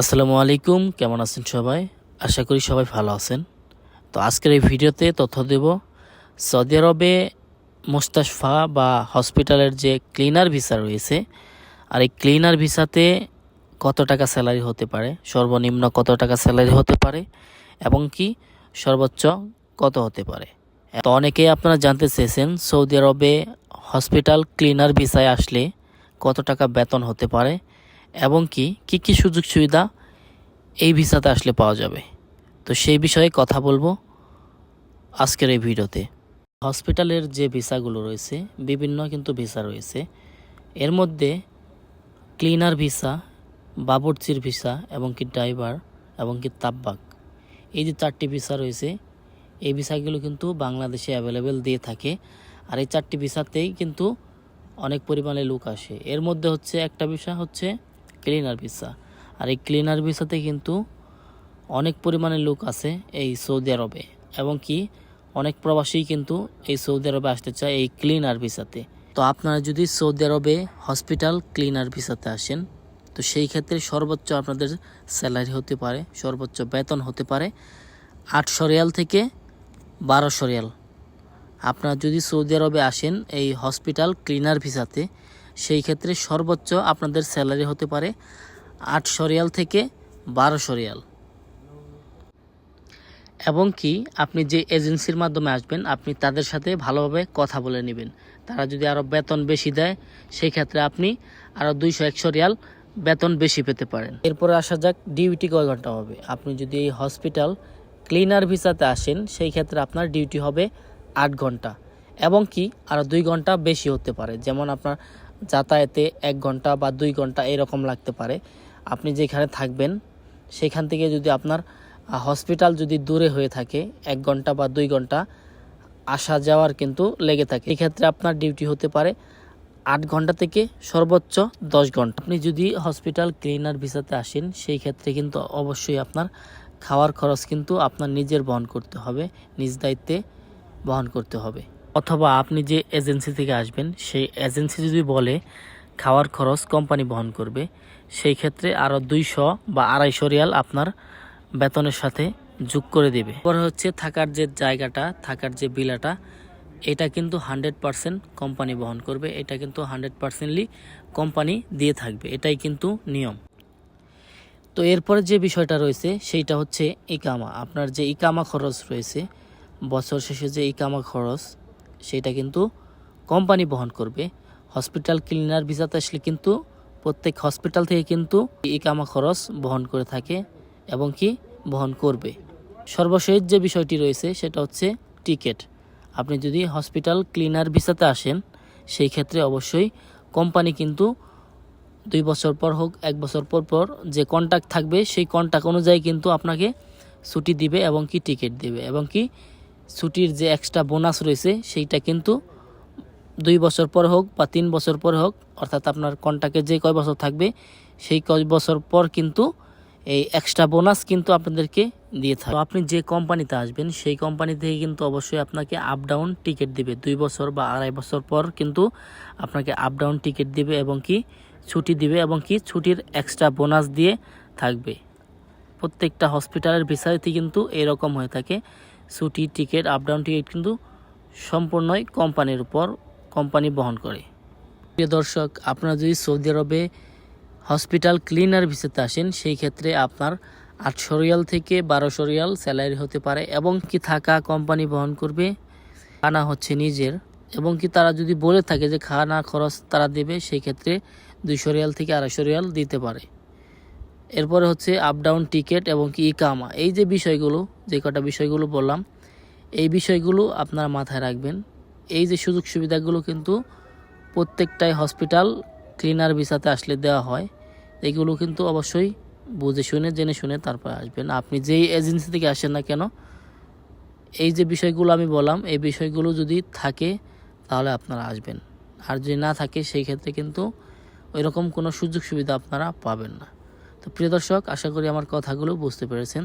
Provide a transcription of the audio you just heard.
আসসালামু আলাইকুম, কেমন আছেন সবাই? আশা করি সবাই ভালো আছেন। তো আজকের এই ভিডিওতে তথ্য দেব, সৌদি আরবে মুস্তাশফা বা হসপিটালের যে ক্লিনার ভিসা রয়েছে, আর এই ক্লিনার ভিসাতে কত টাকা স্যালারি হতে পারে, সর্বনিম্ন কত টাকা স্যালারি হতে পারে, এবং কি সর্বোচ্চ কত হতে পারে? তো অনেকেই আপনারা জানতে চেয়েছেন, সৌদি আরবে হসপিটাল ক্লিনার ভিসায় আসলে কত টাকা বেতন হতে পারে এবং কি কি কি সুযোগ সুবিধা এই ভিসাতে আসলে পাওয়া যাবে? তো সেই বিষয়ে কথা বলব আজকের এই ভিডিওতে। হসপিটালের যে ভিসাগুলো রয়েছে, বিভিন্ন কিন্তু ভিসা রয়েছে। এর মধ্যে ক্লিনার ভিসা, বাবরচির ভিসা এবং কি ড্রাইভার এবং কি তাব্বাক এই যে চারটি ভিসা রয়েছে, এই ভিসাগুলো কিন্তু বাংলাদেশে অ্যাভেলেবেল দিয়ে থাকে। আর এই চারটি ভিসাতেই কিন্তু অনেক পরিমাণে লোক আসে। এর মধ্যে হচ্ছে, একটা ভিসা হচ্ছে ক্লিনার ভিসা আর এই ক্লিনার ভিসাতে কিন্তু অনেক পরিমাণে লোক আছে এই সৌদি আরবে। এবং কি অনেক প্রবাসী কিন্তু এই সৌদি আরবে আসতে চায় এই ক্লিনার ভিসাতে তো আপনারা যদি সৌদি আরবে হসপিটাল ক্লিনার ভিসাতে আসেন, তো সেই ক্ষেত্রে সর্বোচ্চ আপনাদের স্যালারি হতে পারে, সর্বোচ্চ বেতন হতে পারে আটশো রিয়াল থেকে বারোশো রিয়াল। আপনারা যদি সৌদি আরবে আসেন এই হসপিটাল ক্লিনার ভিসাতে সেই ক্ষেত্রে সর্বোচ্চ আপনাদের স্যালারি হতে পারে আটশো রিয়াল থেকে বারোশো রিয়াল। এবং কি, আপনি যে এজেন্সির মাধ্যমে আসবেন, আপনি তাদের সাথে ভালোভাবে কথা বলে নেবেন। তারা যদি আরও বেতন বেশি দেয়, সেই ক্ষেত্রে আপনি আরও দুইশো, একশো রিয়াল বেতন বেশি পেতে পারেন। এরপরে আসা যাক ডিউটি কয় ঘণ্টা হবে। আপনি যদি এই হসপিটাল ক্লিনার ভিসাতে আসেন, সেই ক্ষেত্রে আপনার ডিউটি হবে আট ঘণ্টা। এবং কি আরও দুই ঘণ্টা বেশি হতে পারে। যেমন আপনার যাতায়াতে এক ঘণ্টা বা দুই ঘণ্টা এরকম লাগতে পারে। আপনি যেখানে থাকবেন, সেখান থেকে যদি আপনার হসপিটাল যদি দূরে হয়ে থাকে, এক ঘণ্টা বা দুই ঘণ্টা আসা যাওয়ার কিন্তু লেগে থাকে। এক্ষেত্রে আপনার ডিউটি হতে পারে আট ঘণ্টা থেকে সর্বোচ্চ দশ ঘণ্টা। আপনি যদি হসপিটাল ক্লিনার ভিসাতে আসেন, সেই ক্ষেত্রে কিন্তু অবশ্যই আপনার খাওয়ার খরচ কিন্তু আপনার নিজের বহন করতে হবে, নিজ দায়িত্বে বহন করতে হবে। অথবা আপনি যে এজেন্সি থেকে আসবেন, সেই এজেন্সি যদি বলে খাওয়ার খরচ কোম্পানি বহন করবে, সেই ক্ষেত্রে আরও দুইশো বা আড়াইশো রিয়াল আপনার বেতনের সাথে যোগ করে দেবে। পরে হচ্ছে থাকার যে জায়গাটা, থাকার যে বিলাটা, এটা কিন্তু হান্ড্রেড পারসেন্ট কোম্পানি বহন করবে, এটা কিন্তু হান্ড্রেড পারসেন্টলি কোম্পানি দিয়ে থাকবে, এটাই কিন্তু নিয়ম। তো এরপরে যে বিষয়টা রয়েছে, সেইটা হচ্ছে ইকামা। আপনার যে ইকামা খরচ রয়েছে, বছর শেষে যে ইকামা খরচ সেটা কিন্তু কোম্পানি বহন করবে। হসপিটাল ক্লিনার ভিসাতে আসলে কিন্তু প্রত্যেক হসপিটাল থেকে কিন্তু ইকামা খরচ বহন করে থাকে এবং কি বহন করবে। সর্বশেষ যে বিষয়টি রয়েছে সেটা হচ্ছে টিকিট। আপনি যদি হসপিটাল ক্লিনার ভিসাতে আসেন, সেই ক্ষেত্রে অবশ্যই কোম্পানি কিন্তু দুই বছর পর হোক, এক বছর পর পর যে কন্ট্যাক্ট থাকবে, সেই কন্ট্যাক্ট অনুযায়ী কিন্তু আপনাকে ছুটি দিবে এবং কি টিকিট দিবে এবং কি ছুটির যে এক্সট্রা বোনাস রয়েছে, সেইটা কিন্তু দুই বছর পর হোক বা তিন বছর পর হোক, অর্থাৎ আপনার কন্ট্যাক্টে যে কয় বছর থাকবে, সেই কয় বছর পর কিন্তু এই এক্সট্রা বোনাস কিন্তু আপনাদেরকে দিয়ে থাকে। আপনি যে কোম্পানিতে আসবেন, সেই কোম্পানি থেকে কিন্তু অবশ্যই আপনাকে আপ ডাউন টিকিট দিবে। দুই বছর বা আড়াই বছর পর কিন্তু আপনাকে আপ ডাউন টিকিট দিবে এবং কি ছুটি দিবে এবং কি ছুটির এক্সট্রা বোনাস দিয়ে থাকবে। প্রত্যেকটা হসপিটালের ভিসাতে কিন্তু এরকম হয়ে থাকে। ছুটি টিকিট আপ ডাউন টিকিট কিন্তু সম্পূর্ণই কোম্পানির উপর কোম্পানি বহন করে। প্রিয় দর্শক, আপনারা যদি সৌদি আরবে হসপিটাল ক্লিনার ভিসাতে আসেন, সেই ক্ষেত্রে আপনার আটশো রিয়াল থেকে বারোশো রিয়াল স্যালারি হতে পারে এবং কি থাকা কোম্পানি বহন করবে খানা হচ্ছে নিজের। এবং কি তারা যদি বলে থাকে যে খানা খরচ তারা দেবে, সেই ক্ষেত্রে দুইশো রিয়াল থেকে আড়াইশো রিয়াল দিতে পারে। এরপরে হচ্ছে আপ ডাউন টিকিট এবং কি ইকামা এই যে বিষয়গুলো যে কটা বিষয়গুলো বললাম, এই বিষয়গুলো আপনারা মাথায় রাখবেন। এই যে সুযোগ সুবিধাগুলো কিন্তু প্রত্যেকটাই হসপিটাল ক্লিনার ভিসাতে আসলে দেওয়া হয়, এগুলো কিন্তু অবশ্যই বুঝে শুনে, জেনে শুনে তারপরে আসবেন। আপনি যেই এজেন্সি থেকে আসেন না কেন, এই যে বিষয়গুলো আমি বললাম, এই বিষয়গুলো যদি থাকে তাহলে আপনারা আসবেন। আর যদি না থাকে, সেই ক্ষেত্রে কিন্তু ওই রকম কোনো সুযোগ সুবিধা আপনারা পাবেন না। তো প্রিয় দর্শক, আশা করি আমার কথাগুলো বুঝতে পেরেছেন।